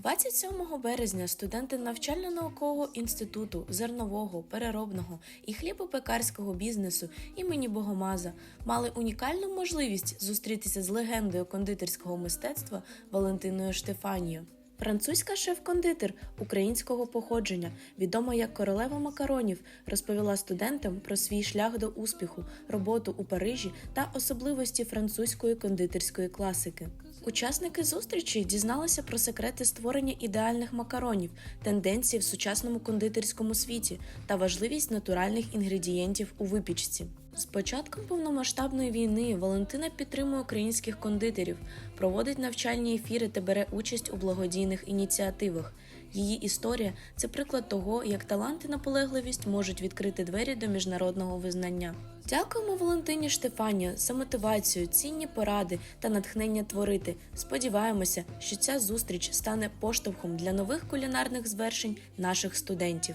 27 березня студенти навчально-наукового інституту зернового, переробного і хлібопекарського бізнесу імені Богомаза мали унікальну можливість зустрітися з легендою кондитерського мистецтва Валентиною Штефанією. Французька шеф-кондитер українського походження, відома як королева макаронів, розповіла студентам про свій шлях до успіху, роботу у Парижі та особливості французької кондитерської класики. Учасники зустрічі дізналися про секрети створення ідеальних макаронів, тенденції в сучасному кондитерському світі та важливість натуральних інгредієнтів у випічці. З початком повномасштабної війни Валентина підтримує українських кондитерів, проводить навчальні ефіри та бере участь у благодійних ініціативах. Її історія це приклад того, як талант і наполегливість можуть відкрити двері до міжнародного визнання. Дякуємо Валентині Штефанію за мотивацію, цінні поради та натхнення творити. Сподіваємося, що ця зустріч стане поштовхом для нових кулінарних звершень наших студентів.